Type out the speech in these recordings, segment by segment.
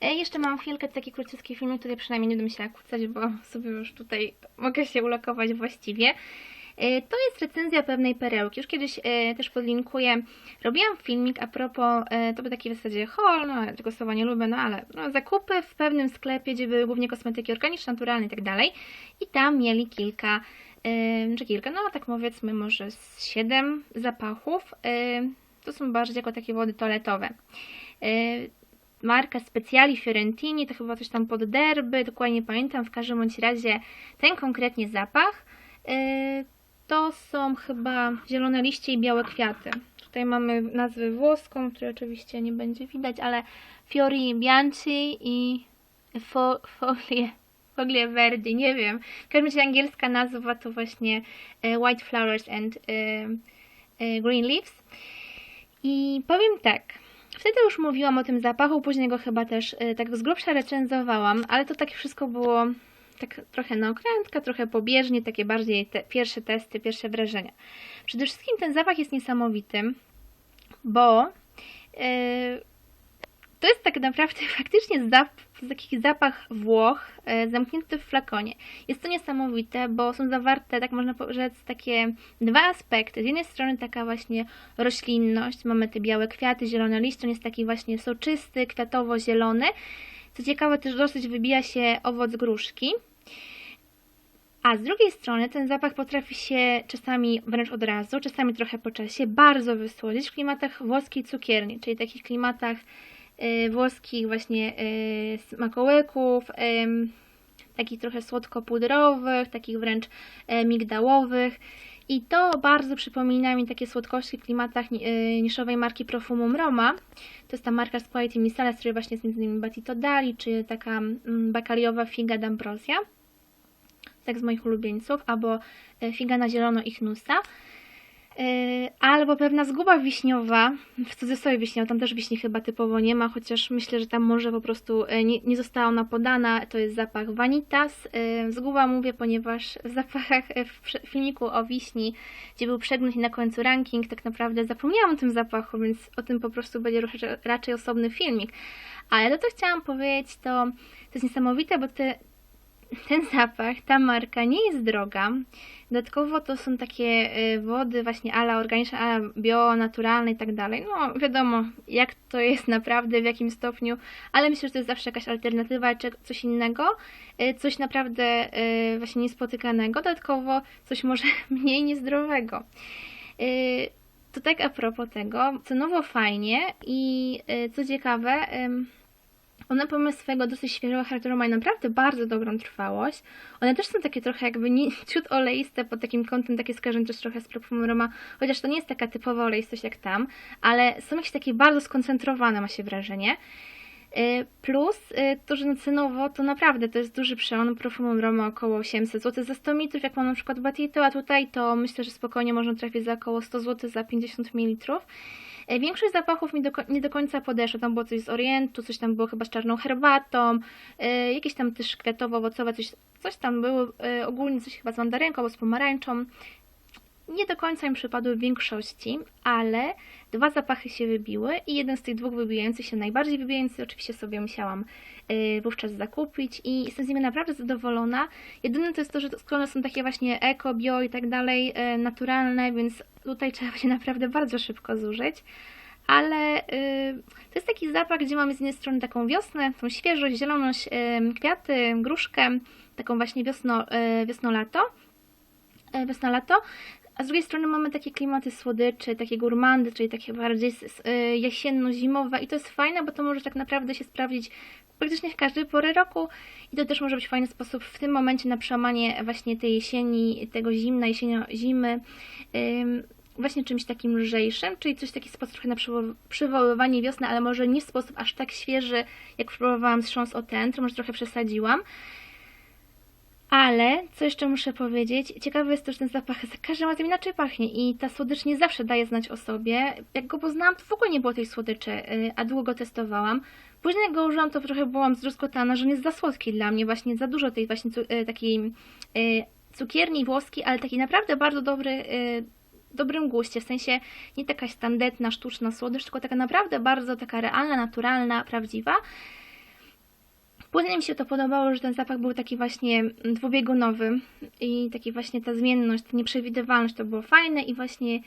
E, jeszcze mam chwilkę taki króciutki filmik, tutaj przynajmniej nie będę musiała kłócać, bo sobie już tutaj mogę się ulokować właściwie. E, To jest recenzja pewnej perełki. Już kiedyś e, też podlinkuję. Robiłam filmik a propos, to był taki w zasadzie haul, no ja tego słowa nie lubię, no ale no, zakupy w pewnym sklepie, gdzie były głównie kosmetyki organiczne, naturalne i tak dalej. I tam mieli kilka, czy kilka, no tak powiedzmy może z siedem zapachów. To są bardziej jako takie wody toaletowe. Marka Speciali Fiorentini, to chyba coś tam pod derby, dokładnie nie pamiętam, w każdym bądź razie ten konkretnie zapach. e, to są chyba zielone liście i białe kwiaty. Tutaj mamy nazwę włoską, której oczywiście nie będzie widać, ale Fiori Bianchi i fo, Folie, Foglie Verdi, nie wiem. W każdym razie angielska nazwa to właśnie e, White Flowers and e, Green Leaves. I powiem tak, wtedy już mówiłam o tym zapachu, później go chyba też e, tak z grubsza recenzowałam, ale to takie wszystko było tak trochę na okrętkę, trochę pobieżnie, takie bardziej te pierwsze testy, pierwsze wrażenia. Przede wszystkim ten zapach jest niesamowity, bo e, to jest tak naprawdę faktycznie zap, taki zapach Włoch e, zamknięty w flakonie. Jest to niesamowite, bo są zawarte, tak można powiedzieć, takie dwa aspekty. Z jednej strony taka właśnie roślinność, mamy te białe kwiaty, zielone liście, on jest taki właśnie soczysty, kwiatowo-zielony. Co ciekawe, też dosyć wybija się owoc gruszki. A z drugiej strony ten zapach potrafi się czasami wręcz od razu, czasami trochę po czasie bardzo wysłodzić w klimatach włoskiej cukierni, czyli takich klimatach włoskich właśnie y, smakołyków, ym, takich trochę słodko-pudrowych, takich wręcz e, migdałowych. I to bardzo przypomina mi takie słodkości w klimatach ni- y, niszowej marki Profumum Roma. To jest ta marka z Quality Misala, z której właśnie jest innymi Batito Dali, czy taka mm, bakaliowa figa d'Ambrosia tak z moich ulubieńców, albo e, figa na zielono ich nusa, E, albo pewna zguba wiśniowa, w cudzysłowie wiśniowa, tam też wiśni chyba typowo nie ma, chociaż myślę, że tam może po prostu e, nie, nie została ona podana, to jest zapach Vanitas. E, Zguba mówię, ponieważ w zapachach e, w filmiku o wiśni, gdzie był przegląd i na końcu ranking, tak naprawdę zapomniałam o tym zapachu, więc o tym po prostu będzie raczej osobny filmik. Ale to, co chciałam powiedzieć, to, to jest niesamowite, bo te, ten zapach, ta marka nie jest droga. Dodatkowo to są takie y, wody właśnie ala organiczne, ala bio, naturalne i tak dalej. No wiadomo, jak to jest naprawdę, w jakim stopniu, ale myślę, że to jest zawsze jakaś alternatywa czy coś innego, y, coś naprawdę y, właśnie niespotykanego, dodatkowo coś może mniej niezdrowego. To tak a propos tego, cenowo fajnie i co ciekawe, one pomimo swojego dosyć świeżego charakteru mają naprawdę bardzo dobrą trwałość. One też są takie trochę jakby nie, ciut oleiste pod takim kątem, takie skojarzone też trochę z Perfum Roma, chociaż to nie jest taka typowa oleistość jak tam, ale są jakieś takie bardzo skoncentrowane, ma się wrażenie. Y, Plus y, to, że no cenowo to naprawdę to jest duży przełom. Perfumum Roma około 800 zł za 100 ml, jak mam na przykład Batito, a tutaj to myślę, że spokojnie można trafić za około 100 zł za 50 ml. E, Większość zapachów mi do, nie do końca podeszło. Tam było coś z Orientu, coś tam było chyba z czarną herbatą, e, jakieś tam też kwiatowo-owocowe, coś, coś tam było, e, ogólnie coś chyba z mandarynką albo z pomarańczą. Nie do końca mi przypadły w większości, ale dwa zapachy się wybiły i jeden z tych dwóch wybijających się, najbardziej wybijający, oczywiście sobie musiałam wówczas zakupić i jestem z nimi naprawdę zadowolona. Jedyne to jest to, że skoro są takie właśnie eko, bio i tak dalej, naturalne, więc tutaj trzeba się naprawdę bardzo szybko zużyć. Ale y, to jest taki zapach, gdzie mamy z jednej strony taką wiosnę, tą świeżość, zieloność, y, kwiaty, gruszkę, taką właśnie wiosno, y, wiosno-lato, y, wiosna-lato, a z drugiej strony mamy takie klimaty słodyczy, takie gurmandy, czyli takie bardziej y, jesienno-zimowe i to jest fajne, bo to może tak naprawdę się sprawdzić praktycznie w każdej pory roku i to też może być fajny sposób w tym momencie na przełamanie właśnie tej jesieni, tego zimna, jesienio-zimy, ym, właśnie czymś takim lżejszym, czyli coś taki sposób trochę na przywo- przywoływanie wiosny, ale może nie w sposób aż tak świeży, jak próbowałam wstrząs o to może trochę przesadziłam. Ale, co jeszcze muszę powiedzieć, ciekawe jest to, że ten zapach za każdym razem inaczej pachnie i ta słodycz nie zawsze daje znać o sobie. Jak go poznałam, to w ogóle nie było tej słodyczy, y, a długo go testowałam. Później jak go użyłam, to trochę byłam zdruzgotana, że on jest za słodki dla mnie, właśnie za dużo tej właśnie y, takiej y, cukierni włoskiej, ale taki naprawdę bardzo dobry, dobrym guście, w sensie nie taka tandetna, sztuczna słodycz, tylko taka naprawdę bardzo taka realna, naturalna, prawdziwa. Później mi się to podobało, że ten zapach był taki właśnie mm, dwubiegunowy i taki właśnie ta zmienność, ta nieprzewidywalność to było fajne i właśnie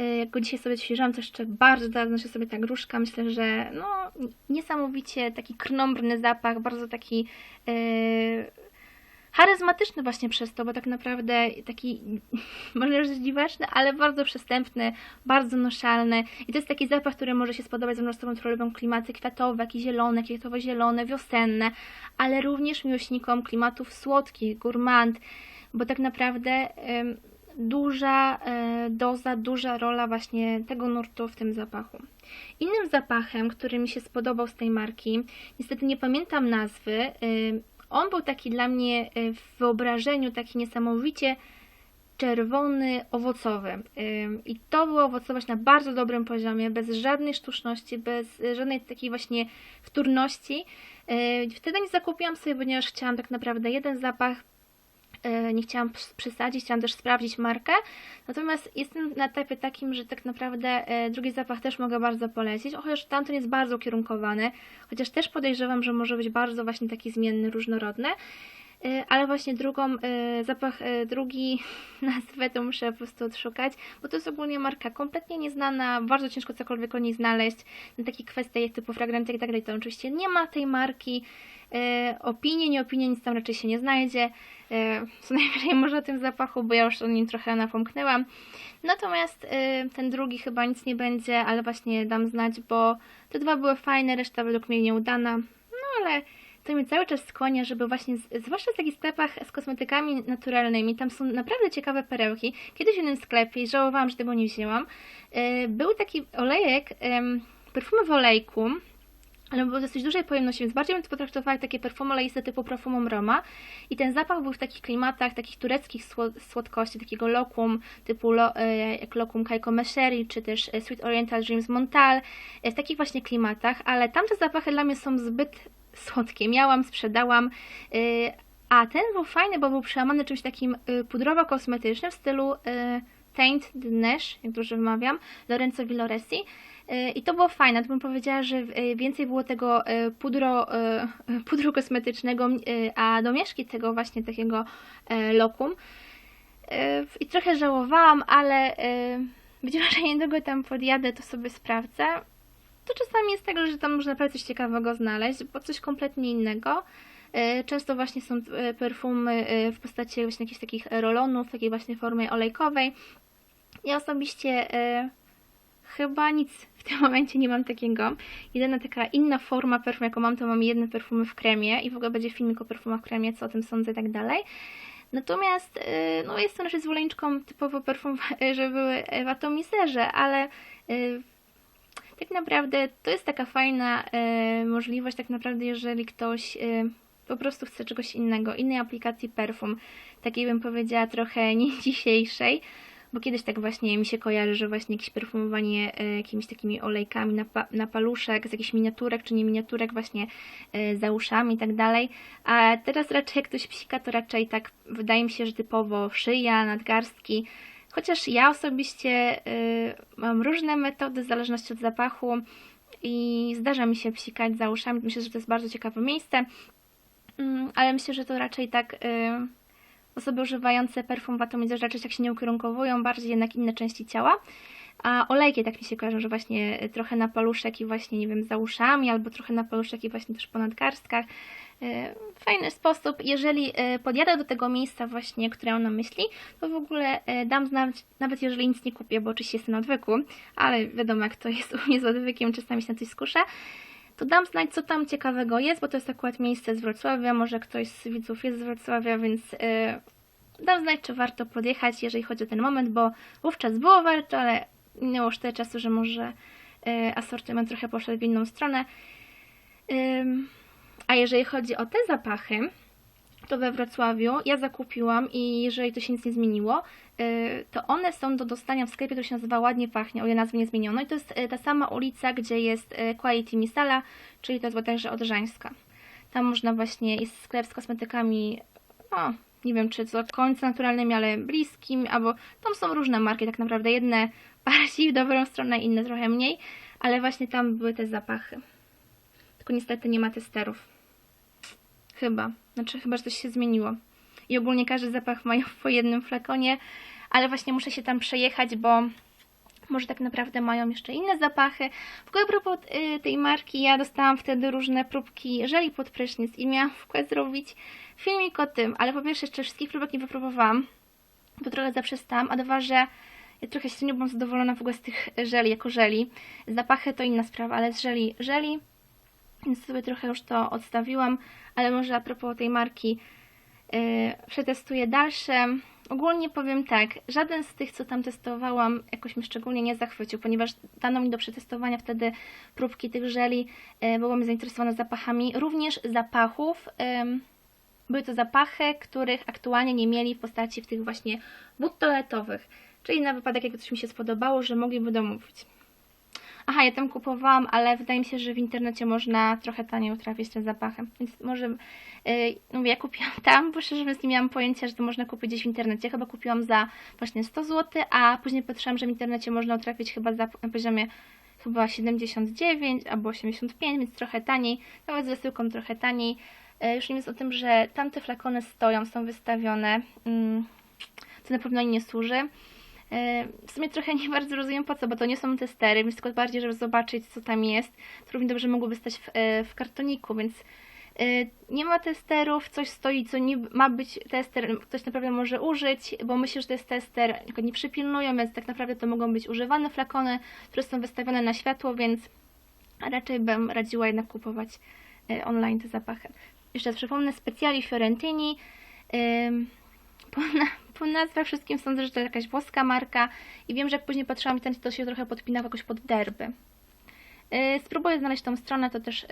y, jak go dzisiaj sobie świeżam, to jeszcze bardzo się sobie ta gruszka, myślę, że no niesamowicie taki krnąbrny zapach, bardzo taki yy, charyzmatyczny właśnie przez to, bo tak naprawdę taki, może że dziwaczny, ale bardzo przystępny, bardzo noszalny i to jest taki zapach, który może się spodobać ze osobom, które lubią klimaty kwiatowe, jakieś zielone, kwiatowo-zielone, wiosenne, ale również miłośnikom klimatów słodkich, gourmand, bo tak naprawdę ym, duża y, doza, duża rola właśnie tego nurtu w tym zapachu. Innym zapachem, który mi się spodobał z tej marki, niestety nie pamiętam nazwy, y, on był taki dla mnie y, w wyobrażeniu taki niesamowicie czerwony, owocowy. I to była owocowość na bardzo dobrym poziomie, bez żadnej sztuczności, bez y, żadnej takiej właśnie wtórności. Yy, Wtedy nie zakupiłam sobie, ponieważ chciałam tak naprawdę jeden zapach, nie chciałam przesadzić, chciałam też sprawdzić markę. Natomiast jestem na etapie takim, że tak naprawdę yy, drugi zapach też mogę bardzo polecić, chociaż tamten jest bardzo ukierunkowany, chociaż też podejrzewam, że może być bardzo właśnie taki zmienny, różnorodny. Y, ale właśnie drugą, y, zapach y, drugi, nazwę to muszę po prostu odszukać, bo to jest ogólnie marka kompletnie nieznana, bardzo ciężko cokolwiek o niej znaleźć, na takie kwestie jak typu fragmenty i tak dalej, to oczywiście nie ma tej marki, opinie, nie opinie, nic tam raczej się nie znajdzie, co najwyżej może o tym zapachu, bo ja już o nim trochę napomknęłam, natomiast ten drugi chyba nic nie będzie, ale właśnie dam znać, bo te dwa były fajne, reszta według mnie nieudana, no ale to mnie cały czas skłania, żeby właśnie, z- zwłaszcza w takich sklepach z kosmetykami naturalnymi, tam są naprawdę ciekawe perełki. Kiedyś w jednym sklepie, żałowałam, że tego nie wzięłam, yy, był taki olejek, perfumy w olejku, ale był dosyć dużej pojemności, więc bardziej bym to potraktowała jak takie perfumy oleiste typu perfumum Roma. I ten zapach był w takich klimatach, takich tureckich sło- słodkości, takiego lokum, typu lo, e, jak lokum Kaiko Mesheri, czy też e, Sweet Oriental Dreams Montal, e, w takich właśnie klimatach, ale tamte zapachy dla mnie są zbyt słodkie. Miałam, sprzedałam, yy, a ten był fajny, bo był przełamany czymś takim yy, pudrowo-kosmetycznym w stylu yy, Taint Neige, jak dobrze wymawiam, Lorenzo Villoresi. I to było fajne, to bym powiedziała, że więcej było tego pudro, pudru kosmetycznego, a domieszki tego właśnie takiego lokum. I trochę żałowałam, ale być może niedługo tam podjadę, to sobie sprawdzę to czasami jest tak, że tam można naprawdę coś ciekawego znaleźć, bo coś kompletnie innego. E, Często właśnie są e, perfumy e, w postaci właśnie jakichś takich rolonów, takiej właśnie formie olejkowej. Ja osobiście chyba nic w tym momencie nie mam takiego. Jedyna taka inna forma perfum, jaką mam, to mam jedne perfumy w kremie i w ogóle będzie filmik o perfumach w kremie, co o tym sądzę i tak dalej. Natomiast no, jestem raczej zwolenniczką typowo perfum, żeby były w atomiserze, ale tak naprawdę to jest taka fajna e, możliwość, tak naprawdę, jeżeli ktoś e, po prostu chce czegoś innego, innej aplikacji perfum, takiej bym powiedziała trochę nie dzisiejszej, bo kiedyś tak właśnie mi się kojarzy, że właśnie jakieś perfumowanie e, jakimiś takimi olejkami na, pa, na paluszek, z jakichś miniaturek czy nie miniaturek właśnie e, za uszami i tak dalej, a teraz raczej jak ktoś psika, to raczej tak wydaje mi się, że typowo szyja, nadgarstki, Chociaż ja osobiście y, mam różne metody w zależności od zapachu i zdarza mi się psikać za uszami. Myślę, że to jest bardzo ciekawe miejsce, Mm, ale myślę, że to raczej tak y, osoby używające perfum w atomizerze raczej tak się nie ukierunkowują, bardziej jednak inne części ciała. A olejki tak mi się kojarzą, że właśnie trochę na paluszek i właśnie, nie wiem, za uszami, albo trochę na paluszek i właśnie też po nadgarstkach. E, Fajny sposób. Jeżeli e, podjadę do tego miejsca właśnie, które mam na myśli, to w ogóle e, dam znać, nawet jeżeli nic nie kupię, bo oczywiście jestem na odwyku, ale wiadomo jak to jest u mnie z odwykiem, czasami się na coś skuszę, to dam znać, co tam ciekawego jest, bo to jest akurat miejsce z Wrocławia, może ktoś z widzów jest z Wrocławia, więc dam znać, czy warto podjechać, jeżeli chodzi o ten moment, bo wówczas było warto, ale minęło już tyle czasu, że może asortyment trochę poszedł w inną stronę. A jeżeli chodzi o te zapachy, to we Wrocławiu ja zakupiłam i jeżeli to się nic nie zmieniło, y, to one są do dostania w sklepie, który się nazywa Ładnie Pachnie, o ile nazwy nie zmieniono. I to jest y, ta sama ulica, gdzie jest y, Quality Misala, czyli to jest bodajże Odrzańska. Tam można właśnie, jest sklep z kosmetykami, nie wiem czy do końca naturalnymi, ale bliskim, albo tam są różne marki tak naprawdę. Jedne bardziej w dobrą stronę, inne trochę mniej, ale właśnie tam były te zapachy. Tylko niestety nie ma testerów. Chyba. Znaczy, chyba, że coś się zmieniło. I ogólnie każdy zapach mają po jednym flakonie, ale właśnie muszę się tam przejechać, bo może tak naprawdę mają jeszcze inne zapachy. W ogóle a propos y, tej marki, ja dostałam wtedy różne próbki żeli pod prysznic i miałam w ogóle zrobić filmik o tym, ale po pierwsze jeszcze wszystkich próbek nie wypróbowałam, bo trochę zaprzestałam, a dwa, że ja trochę się nie byłam zadowolona w ogóle z tych żeli jako żeli. Zapachy to inna sprawa, ale z żeli, żeli, więc sobie trochę już to odstawiłam, ale może a propos tej marki yy, przetestuję dalsze. Ogólnie powiem tak, żaden z tych, co tam testowałam, jakoś mnie szczególnie nie zachwycił, ponieważ dano mi do przetestowania wtedy próbki tych żeli, yy, byłam zainteresowana zapachami, również zapachów. Yy, były to zapachy, których aktualnie nie mieli w postaci w tych właśnie wód toaletowych. Czyli na wypadek, jakby coś mi się spodobało, że mogliby domówić. Aha, ja tam kupowałam, ale wydaje mi się, że w internecie można trochę taniej trafić ten zapachem. Więc może, yy, no ja kupiłam tam, bo szczerze mówiąc nie miałam pojęcia, że to można kupić gdzieś w internecie. Chyba kupiłam za właśnie 100 zł, a później patrzyłam, że w internecie można trafić chyba za, na poziomie chyba 79 albo 85, więc trochę taniej. Nawet z wysyłką trochę taniej. Yy, już nie mówiąc o tym, że tamte flakony stoją, są wystawione. Co na pewno nie służy. W sumie trochę nie bardzo rozumiem po co, bo to nie są testery, więc tylko bardziej, żeby zobaczyć, co tam jest. To równie dobrze mogłoby stać w, w kartoniku, więc nie ma testerów, coś stoi, co nie ma być tester, ktoś naprawdę może użyć, bo myślę, że to jest tester, tylko nie przypilnują, więc tak naprawdę to mogą być używane flakony, które są wystawione na światło, więc raczej bym radziła jednak kupować online te zapachy. Jeszcze raz przypomnę, Speciali Fiorentini, po, na, po nazwach wszystkim sądzę, że to jakaś włoska marka i wiem, że jak później patrzyłam w ten, to się trochę podpinało jakoś pod derby. Yy, spróbuję znaleźć tą stronę, to też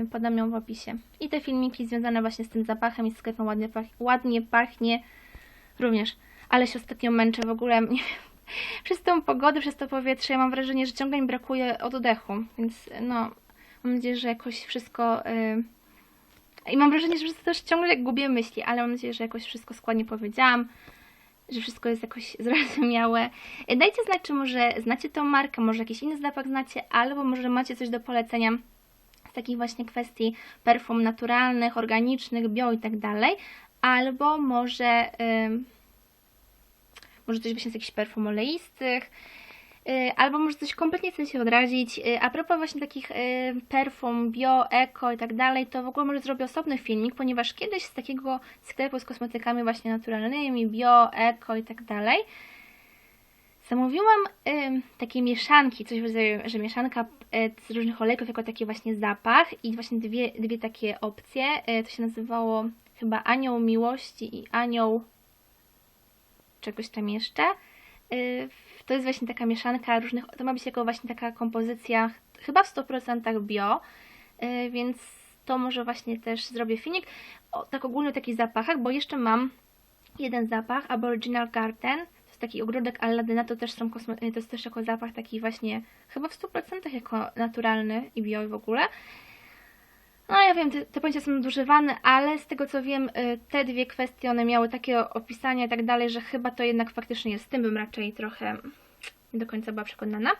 yy, podam ją w opisie. I te filmiki związane właśnie z tym zapachem i sklepem ładnie, pach, ładnie pachnie również. Ale się ostatnio męczę w ogóle, nie wiem, przez tą pogodę, przez to powietrze, ja mam wrażenie, że ciągle mi brakuje oddechu, więc no, mam nadzieję, że jakoś wszystko... Yy, i mam wrażenie, że też ciągle gubię myśli, ale mam nadzieję, że jakoś wszystko składnie powiedziałam, że wszystko jest jakoś zrozumiałe. Dajcie znać, czy może znacie tą markę, może jakiś inny zapach znacie, albo może macie coś do polecenia z takich właśnie kwestii perfum naturalnych, organicznych, bio i tak dalej, albo może, yy, może coś właśnie z jakichś perfum oleistych, albo może coś kompletnie chcę się odradzić. A propos właśnie takich perfum, bio, eko i tak dalej, to w ogóle może zrobię osobny filmik, ponieważ kiedyś z takiego sklepu z kosmetykami właśnie naturalnymi, bio, eko i tak dalej, zamówiłam takie mieszanki, coś w rodzaju, że mieszanka z różnych olejków jako taki właśnie zapach i właśnie dwie, dwie takie opcje. To się nazywało chyba Anioł Miłości i Anioł czegoś tam jeszcze to jest właśnie taka mieszanka różnych, to ma być jako właśnie taka kompozycja chyba w 100% bio, yy, więc to może właśnie też zrobię filmik o, tak ogólnie o takich zapachach, bo jeszcze mam jeden zapach, Aboriginal Garden, to jest taki ogródek Aladyna, to też są kosme- to jest też jako zapach taki właśnie chyba w 100% jako naturalny i bio w ogóle. No ja wiem, te, te pojęcia są nadużywane, ale z tego co wiem, y, te dwie kwestie, one miały takie opisania i tak dalej, że chyba to jednak faktycznie jest. Z tym bym raczej trochę nie do końca była przekonana.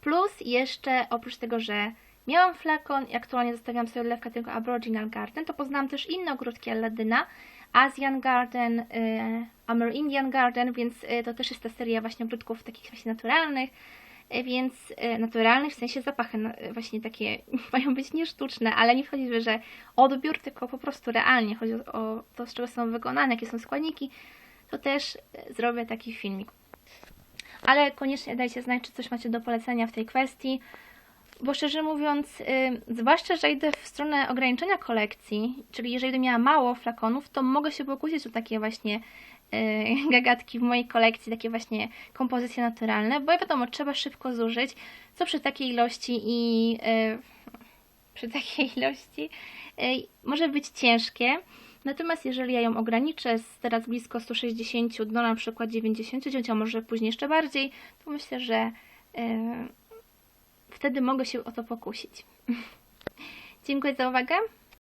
Plus jeszcze, oprócz tego, że miałam flakon i aktualnie zostawiam sobie odlewkę tego Aboriginal Garden, to poznałam też inne ogródki Aladyna, Asian Garden, y, Amerindian Garden, więc y, to też jest ta seria właśnie ogródków takich właśnie naturalnych, więc e, naturalnych, w sensie zapachy no, właśnie takie mają być nie sztuczne, ale nie wchodzi w że odbiór, tylko po prostu realnie chodzi o to, z czego są wykonane, jakie są składniki, to też e, zrobię taki filmik. Ale koniecznie dajcie znać, czy coś macie do polecenia w tej kwestii, bo szczerze mówiąc, yy, zwłaszcza, że idę w stronę ograniczenia kolekcji, czyli jeżeli będę miała mało flakonów, to mogę się pokusić o takie właśnie Y, gagatki w mojej kolekcji, takie właśnie kompozycje naturalne, bo wiadomo, trzeba szybko zużyć, co przy takiej ilości i yy, przy takiej ilości może być ciężkie. Natomiast jeżeli ja ją ograniczę z teraz blisko 160 do na przykład 99, a może później jeszcze bardziej, to myślę, że wtedy mogę się o to pokusić. Dziękuję za uwagę.